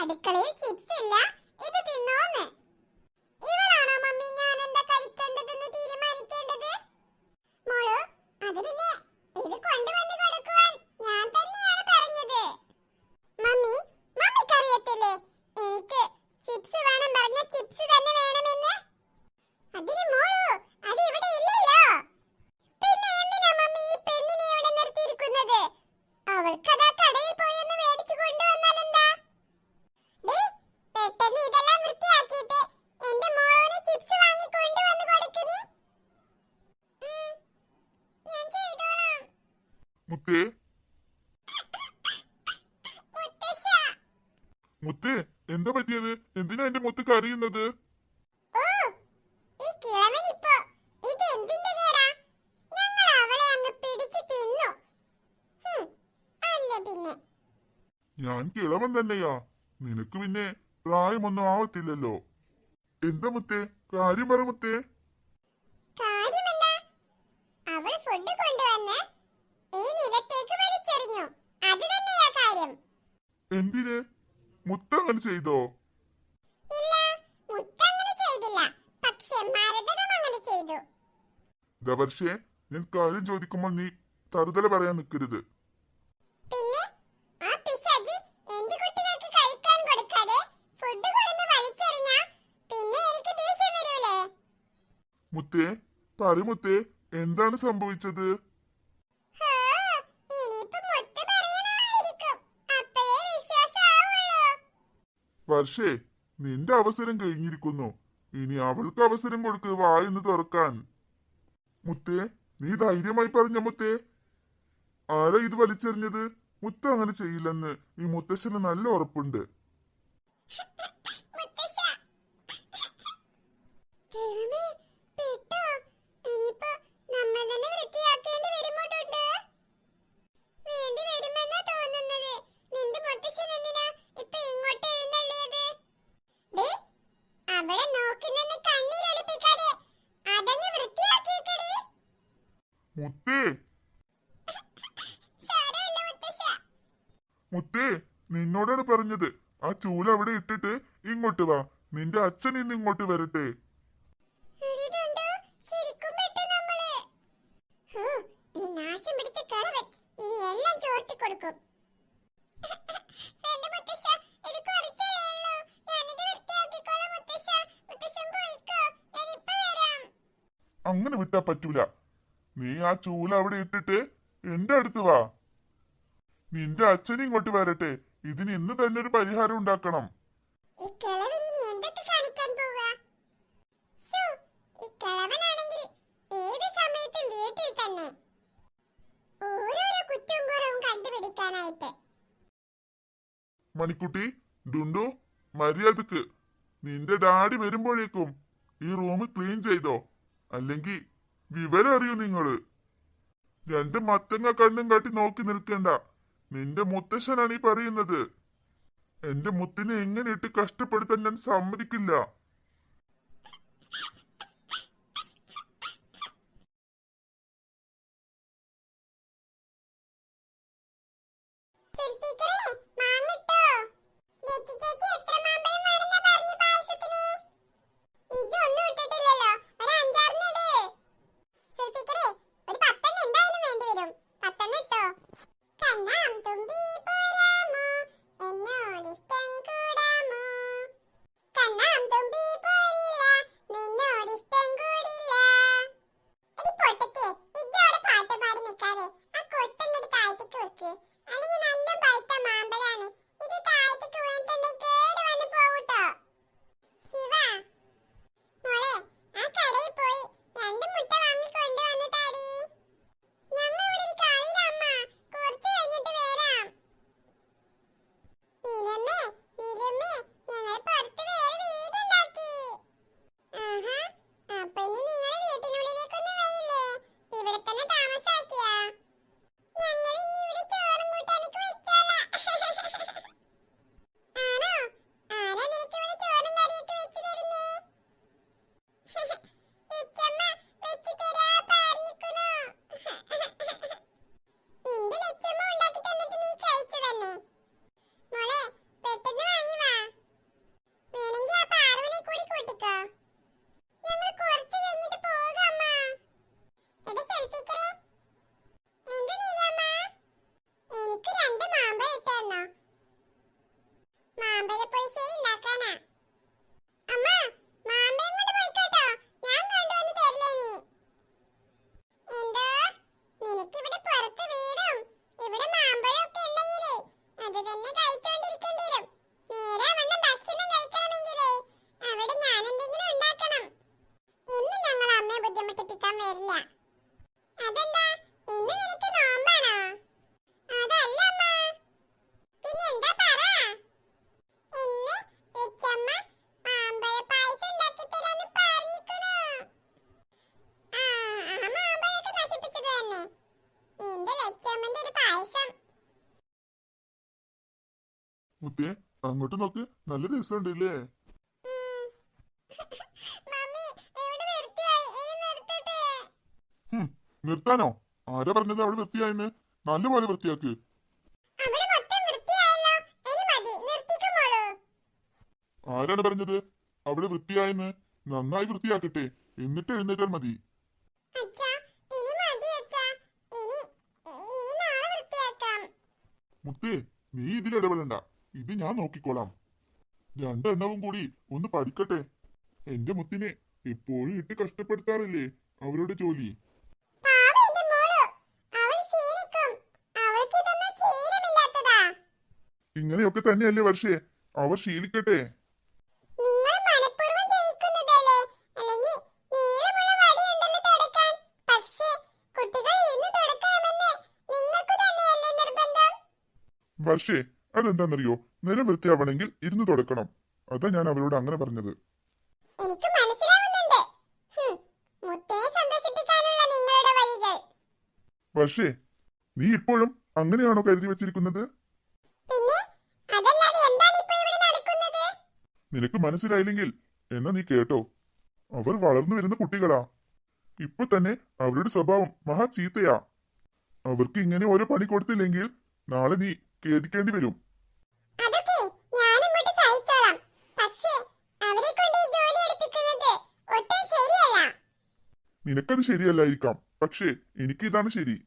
അടുക്കളയിൽ ചിപ്സ് ഇല്ല ഇത് തിന്നോന്ന്. ഇവളാണോ മമ്മി ഞാൻ എന്താ കഴിക്കേണ്ടതെന്ന് തീരുമാനിക്കേണ്ടത്? മോൾ അത് പിന്നെ ഇത് കൊണ്ടുവന്ന് കൊടുക്കുവാൻ ഞാൻ തന്നെയാണ് പറഞ്ഞത് മമ്മി മമ്മിക്കറിയത്തില്ലേ എനിക്ക് ചിപ്സ് വേണം. പറഞ്ഞ ചിപ്സ് തന്നെ വേണമെന്ന്. അതിന് മോളു അത് ഇവിടെ ഇല്ലല്ലോ. പിന്നെ എന്തിനാ മമ്മി ഈ പെണ്ണിനെ ഇവിടെ നിർത്തിയിരിക്കുന്നത്? അവൾക്കതാ കടയിൽ പോയി ഒന്ന് മേടിച്ചു കൊണ്ടുവന്നാലെന്താ ഡേ പെട്ടെന്ന് ഇതെല്ലാം വൃത്തിയാക്കിയിട്ട് എന്റെ മോളൂന് ചിപ്സ് വാങ്ങി കൊണ്ടുവന്ന് കൊടുക്ക് നീ. ഞാൻ ചെയ്തോളാം. മുത്തേ. മുത്തേ. എന്താ പറ്റിയത്? എന്തിനാ എന്റെ മുത്ത് കരയുന്നത്? ഞാൻ കിളവൻ തന്നെയാ. നിനക്ക് പിന്നെ പ്രായമൊന്നും ആവത്തില്ലല്ലോ. എന്താ മുത്തേ? കാര്യം പറ മുത്തേ. എന്തിന്? മുത്തങ്ങനെ ചെയ്തില്ല. പക്ഷെ മരതകം അങ്ങനെ ചെയ്തു. ദവർഷേ ഞാൻ കാര്യം ചോദിക്കുമ്പോൾ നീ തറുതല പറയാൻ നിൽക്കരുത് മുത്തേ പറ മുത്തേ എന്താണ് സംഭവിച്ചത്? വർഷേ നിന്റെ അവസരം കഴിഞ്ഞിരിക്കുന്നു. ഇനി അവൾക്ക് അവസരം കൊടുക്ക് വായൊന്ന് തുറക്കാൻ. മുത്തേ നീ ധൈര്യമായി പറഞ്ഞ മുത്തേ. ആരാ ഇത് വലിച്ചെറിഞ്ഞത്? മുത്ത അങ്ങനെ ചെയ്യില്ലെന്ന് ഈ മുത്തശ്ശന് നല്ല ഉറപ്പുണ്ട്. ദൈവമേ, മുത്തേ. മുത്തേ നിന്നോടാണ് പറഞ്ഞത്. ആ ചൂല അവിടെ ഇട്ടിട്ട് ഇങ്ങോട്ട് വാ. നിന്റെ അച്ഛൻ ഇന്ന് ഇങ്ങോട്ട് വരട്ടെ. അങ്ങനെ വിട്ടാ പറ്റൂല. നീ ആ ചൂല അവിടെ ഇട്ടിട്ട് എന്റെ അടുത്ത് വാ. നിന്റെ അച്ഛൻ ഇങ്ങോട്ട് വരട്ടെ. ഇതിന് ഇന്ന് തന്നെ ഒരു പരിഹാരം ഉണ്ടാക്കണം. മണിക്കുട്ടി ഡുണ്ടു മര്യാദയ്ക്ക്. നിന്റെ ഡാഡി വരുമ്പോഴേക്കും ഈ റൂം ക്ലീൻ ചെയ്തോ? അല്ലെങ്കിൽ വിവരം അറിയൂ നിങ്ങൾ. രണ്ട് മത്തങ്ങ കണ്ണും കാട്ടി നോക്കി നിൽക്കണ്ട. നിന്റെ മുത്തശ്ശനാണ് ഈ പറയുന്നത്. എന്റെ മുത്തിനെ എങ്ങനെ ഇട്ട് കഷ്ടപ്പെടുത്താൻ ഞാൻ സമ്മതിക്കില്ല. മുത്തേ അങ്ങോട്ട് നോക്ക്. നല്ല രസമുണ്ട് ഇല്ലേ നിർത്താനോ? ആരാ പറഞ്ഞത് അവിടെ വൃത്തിയായെന്ന് നല്ലപോലെ വൃത്തിയാക്ക്. ആരാണ് പറഞ്ഞത്? അവിടെ വൃത്തിയായെന്ന്? നന്നായി വൃത്തിയാക്കട്ടെ. എന്നിട്ട് എഴുന്നേറ്റാൽ മതി. മുത്തേ നീ ഇതിൽ ഇടപെടണ്ട. ഇത് ഞാൻ നോക്കിക്കോളാം. രണ്ടെണ്ണവും കൂടി ഒന്ന് പഠിക്കട്ടെ? എന്റെ മുത്തിനെ എപ്പോഴും ഇട്ട് കഷ്ടപ്പെടുത്താറില്ലേ അവരുടെ ജോലി? ഇങ്ങനെയൊക്കെ തന്നെയല്ലേ വർഷേ. അവർ ശീലിക്കട്ടെ. പക്ഷേ വർഷേ അതെന്താണെന്നറിയോ നിലം വൃത്തിയാവണമെങ്കിൽ ഇരുന്ന് തുടക്കണം. അതാ ഞാൻ അവരോട് അങ്ങനെ പറഞ്ഞത്. എനിക്ക് മനസ്സിലാവുന്നുണ്ട്. സന്തോഷിപ്പിക്കാനുള്ള നിങ്ങളുടെ വഴികൾ. പക്ഷേ നീ ഇപ്പോഴും അങ്ങനെയാണോ കരുതി വെച്ചിരിക്കുന്നത്? നിനക്ക് മനസ്സിലായില്ലെങ്കിൽ എന്നാ നീ കേട്ടോ? അവർ വളർന്നു വരുന്ന കുട്ടികളാ. ഇപ്പൊ തന്നെ അവരുടെ സ്വഭാവം മഹാ ചീത്തയാ. അവർക്ക് ഇങ്ങനെ ഓരോ പണി കൊടുത്തില്ലെങ്കിൽ നാളെ നീ ഖേദിക്കേണ്ടി വരും. നിനക്കത് ശരിയല്ലായിരിക്കാം. പക്ഷേ എനിക്ക് ഇതാണ് ശരി.